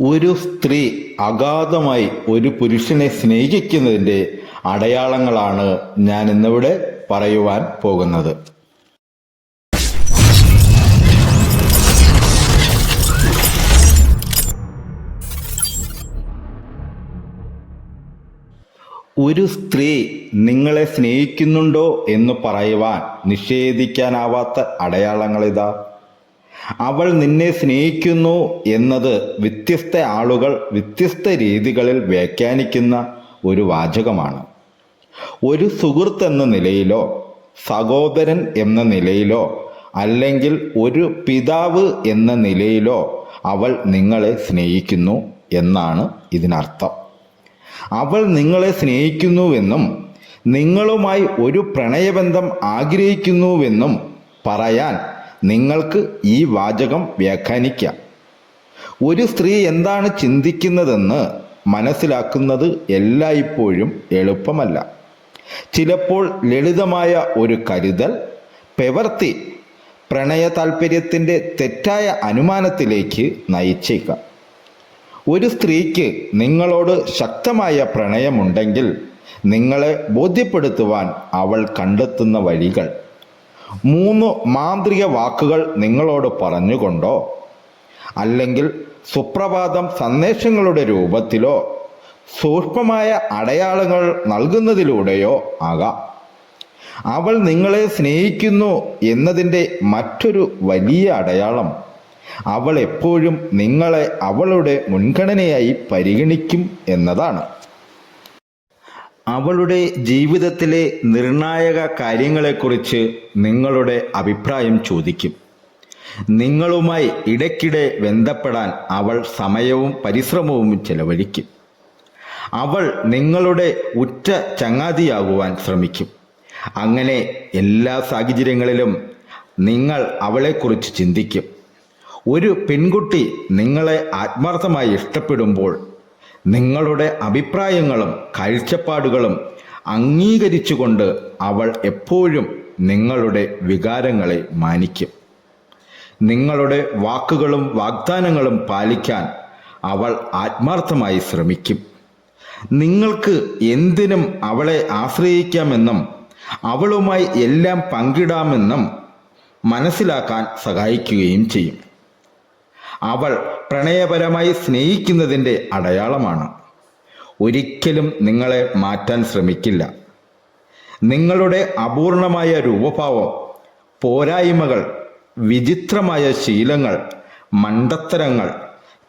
ഒരു സ്ത്രീ അഗാധമായി ഒരു പുരുഷനെ സ്നേഹിക്കുന്നതിന്റെ അടയാളങ്ങളാണ് ഞാൻ ഇന്നിവിടെ പറയുവാൻ പോകുന്നത്. ഒരു സ്ത്രീ നിങ്ങളെ സ്നേഹിക്കുന്നുണ്ടോ എന്ന് പറയുവാൻ നിഷേധിക്കാനാവാത്ത അടയാളങ്ങളിതാ. അവൾ നിന്നെ സ്നേഹിക്കുന്നു എന്നത് വ്യത്യസ്ത ആളുകൾ വ്യത്യസ്ത രീതികളിൽ വ്യാഖ്യാനിക്കുന്ന ഒരു വാചകമാണ്. ഒരു സുഹൃത്ത് എന്ന നിലയിലോ സഹോദരൻ എന്ന നിലയിലോ അല്ലെങ്കിൽ ഒരു പിതാവ് എന്ന നിലയിലോ അവൾ നിങ്ങളെ സ്നേഹിക്കുന്നു എന്നാണ് ഇതിനർത്ഥം. അവൾ നിങ്ങളെ സ്നേഹിക്കുന്നുവെന്നും നിങ്ങളുമായി ഒരു പ്രണയബന്ധം ആഗ്രഹിക്കുന്നുവെന്നും പറയാൻ നിങ്ങൾക്ക് ഈ വാചകം വ്യാഖ്യാനിക്കാം. ഒരു സ്ത്രീ എന്താണ് ചിന്തിക്കുന്നതെന്ന് മനസ്സിലാക്കുന്നത് എല്ലായ്പ്പോഴും എളുപ്പമല്ല. ചിലപ്പോൾ ലളിതമായ ഒരു കരുതൽ പെവർത്തി പ്രണയ താല്പര്യത്തിന്റെ തെറ്റായ അനുമാനത്തിലേക്ക് നയിച്ചേക്കാം. ഒരു സ്ത്രീക്ക് നിങ്ങളോട് ശക്തമായ പ്രണയമുണ്ടെങ്കിൽ നിങ്ങളെ ബോധ്യപ്പെടുത്തുവാൻ അവൾ കണ്ടെത്തുന്ന വഴികൾ. മൂന്ന് മാന്ത്രിക വാക്കുകൾ നിങ്ങളോട് പറഞ്ഞുകൊണ്ടോ? അല്ലെങ്കിൽ സുപ്രഭാതം സന്ദേശങ്ങളുടെ രൂപത്തിലോ സൂക്ഷ്മമായ അടയാളങ്ങൾ നൽകുന്നതിലൂടെയോ ആകാം. അവൾ നിങ്ങളെ സ്നേഹിക്കുന്നു എന്നതിന്റെ മറ്റൊരു വലിയ അടയാളം അവൾ എപ്പോഴും നിങ്ങളെ അവളുടെ മുൻഗണനയായി പരിഗണിക്കും എന്നതാണ്. അവളുടെ ജീവിതത്തിലെ നിർണായക കാര്യങ്ങളെക്കുറിച്ച് നിങ്ങളുടെ അഭിപ്രായം ചോദിക്കും. നിങ്ങളുമായി ഇടയ്ക്കിടെ ബന്ധപ്പെടാൻ അവൾ സമയവും പരിശ്രമവും ചെലവഴിക്കും. അവൾ നിങ്ങളുടെ ഉറ്റ ചങ്ങാതിയാകുവാൻ ശ്രമിക്കും. അങ്ങനെ എല്ലാ സാഹചര്യങ്ങളിലും നിങ്ങൾ അവളെക്കുറിച്ച് ചിന്തിക്കും. ഒരു പെൺകുട്ടി നിങ്ങളെ ആത്മാർത്ഥമായി ഇഷ്ടപ്പെടുമ്പോൾ നിങ്ങളുടെ അഭിപ്രായങ്ങളും കാഴ്ചപ്പാടുകളും അംഗീകരിച്ചുകൊണ്ട് അവൾ എപ്പോഴും നിങ്ങളുടെ വികാരങ്ങളെ മാനിക്കും. നിങ്ങളുടെ വാക്കുകളും വാഗ്ദാനങ്ങളും പാലിക്കാൻ അവൾ ആത്മാർത്ഥമായി ശ്രമിക്കും. നിങ്ങൾക്ക് എന്തിനും അവളെ ആശ്രയിക്കാമെന്നും അവളുമായി എല്ലാം പങ്കിടാമെന്നും മനസ്സിലാക്കാൻ സഹായിക്കുകയും ചെയ്യും. അവൾ പ്രണയപരമായി സ്നേഹിക്കുന്നതിന്റെ അടയാളമാണ്. ഒരിക്കലും നിങ്ങളെ മാറ്റാൻ ശ്രമിക്കില്ല. നിങ്ങളുടെ അപൂർണമായ രൂപഭാവം പോരായ്മകൾ വിചിത്രമായ ശീലങ്ങൾ മണ്ടത്തരങ്ങൾ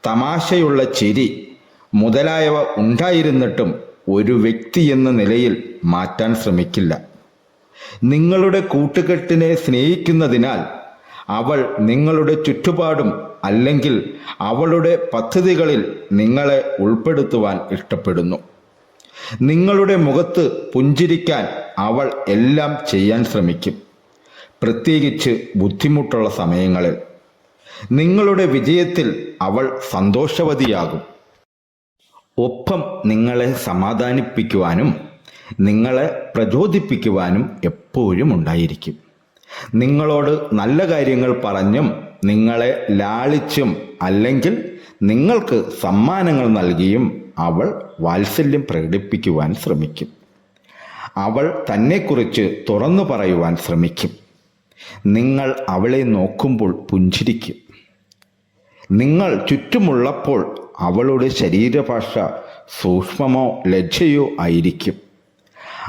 തമാശയുള്ള ചിരി മുതലായവ ഉണ്ടായിരുന്നിട്ടും ഒരു വ്യക്തി എന്ന നിലയിൽ മാറ്റാൻ ശ്രമിക്കില്ല. നിങ്ങളുടെ കൂട്ടുകെട്ടിനെ സ്നേഹിക്കുന്നതിനാൽ അവൾ നിങ്ങളുടെ ചുറ്റുപാടും അല്ലെങ്കിൽ അവളുടെ പദ്ധതികളിൽ നിങ്ങളെ ഉൾപ്പെടുത്തുവാൻ ഇഷ്ടപ്പെടുന്നു. നിങ്ങളുടെ മുഖത്ത് പുഞ്ചിരിക്കാൻ അവൾ എല്ലാം ചെയ്യാൻ ശ്രമിക്കും. പ്രത്യേകിച്ച് ബുദ്ധിമുട്ടുള്ള സമയങ്ങളിൽ. നിങ്ങളുടെ വിജയത്തിൽ അവൾ സന്തോഷവതിയാകും. ഒപ്പം നിങ്ങളെ സമാധാനിപ്പിക്കുവാനും നിങ്ങളെ പ്രചോദിപ്പിക്കുവാനും എപ്പോഴും ഉണ്ടായിരിക്കും. നിങ്ങളോട് നല്ല കാര്യങ്ങൾ പറഞ്ഞും നിങ്ങളെ ലാളിച്ചും അല്ലെങ്കിൽ നിങ്ങൾക്ക് സമ്മാനങ്ങൾ നൽകിയും അവൾ വാത്സല്യം പ്രകടിപ്പിക്കുവാൻ ശ്രമിക്കും. അവൾ തന്നെക്കുറിച്ച് തുറന്നു പറയുവാൻ ശ്രമിക്കും. നിങ്ങൾ അവളെ നോക്കുമ്പോൾ പുഞ്ചിരിക്കും. നിങ്ങൾ ചുറ്റുമുള്ളപ്പോൾ അവളുടെ ശരീരഭാഷ സൂക്ഷ്മമോ ലജ്ജയോ ആയിരിക്കും.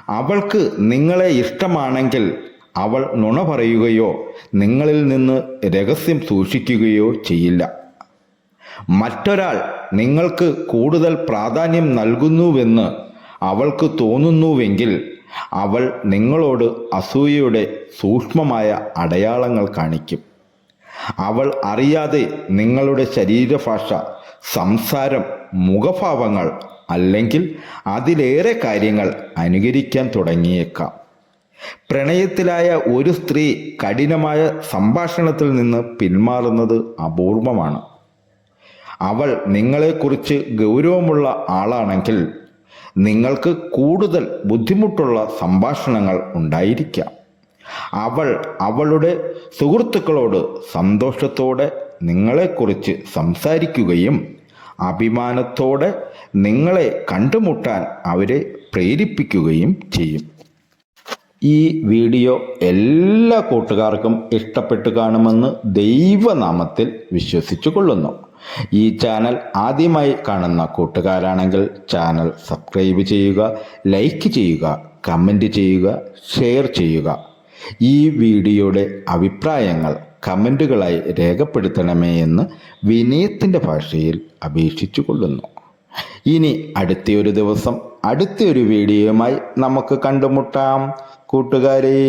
അവൾക്ക് നിങ്ങളെ ഇഷ്ടമാണെങ്കിൽ അവൾ നുണ പറയുകയോ നിങ്ങളിൽ നിന്ന് രഹസ്യം സൂക്ഷിക്കുകയോ ചെയ്യില്ല. മറ്റൊരാൾ നിങ്ങൾക്ക് കൂടുതൽ പ്രാധാന്യം നൽകുന്നുവെന്ന് അവൾക്ക് തോന്നുന്നുവെങ്കിൽ അവൾ നിങ്ങളോട് അസൂയയുടെ സൂക്ഷ്മമായ അടയാളങ്ങൾ കാണിക്കും. അവൾ അറിയാതെ നിങ്ങളുടെ ശരീരഭാഷ സംസാരം മുഖഭാവങ്ങൾ അല്ലെങ്കിൽ അതിലേറെ കാര്യങ്ങൾ അനുകരിക്കാൻ തുടങ്ങിയേക്കാം. പ്രണയത്തിലായ ഒരു സ്ത്രീ കഠിനമായ സംഭാഷണത്തിൽ നിന്ന് പിന്മാറുന്നത് അപൂർവമാണ്. അവൾ നിങ്ങളെക്കുറിച്ച് ഗൗരവമുള്ള ആളാണെങ്കിൽ നിങ്ങൾക്ക് കൂടുതൽ ബുദ്ധിമുട്ടുള്ള സംഭാഷണങ്ങൾ ഉണ്ടായിരിക്കാം. അവൾ അവളുടെ സുഹൃത്തുക്കളോട് സന്തോഷത്തോടെ നിങ്ങളെക്കുറിച്ച് സംസാരിക്കുകയും അഭിമാനത്തോടെ നിങ്ങളെ കണ്ടുമുട്ടാൻ അവരെ പ്രേരിപ്പിക്കുകയും ചെയ്യും. ഈ വീഡിയോ എല്ലാ കൂട്ടുകാർക്കും ഇഷ്ടപ്പെട്ടു കാണുമെന്ന് ദൈവനാമത്തിൽ വിശ്വസിച്ചു കൊള്ളുന്നു ഈ ചാനൽ ആദ്യമായി കാണുന്ന കൂട്ടുകാരാണെങ്കിൽ ചാനൽ സബ്സ്ക്രൈബ് ചെയ്യുക ലൈക്ക് ചെയ്യുക കമന്റ് ചെയ്യുക ഷെയർ ചെയ്യുക. ഈ വീഡിയോയുടെ അഭിപ്രായങ്ങൾ കമന്റുകളായി രേഖപ്പെടുത്തണമേ എന്ന് വിനയത്തിന്റെ ഭാഷയിൽ അപേക്ഷിച്ചു കൊള്ളുന്നു ഇനി അടുത്തൊരു ദിവസം അടുത്തൊരു വീഡിയോയുമായി നമുക്ക് കണ്ടുമുട്ടാം. കൂട്ടുകാരേ.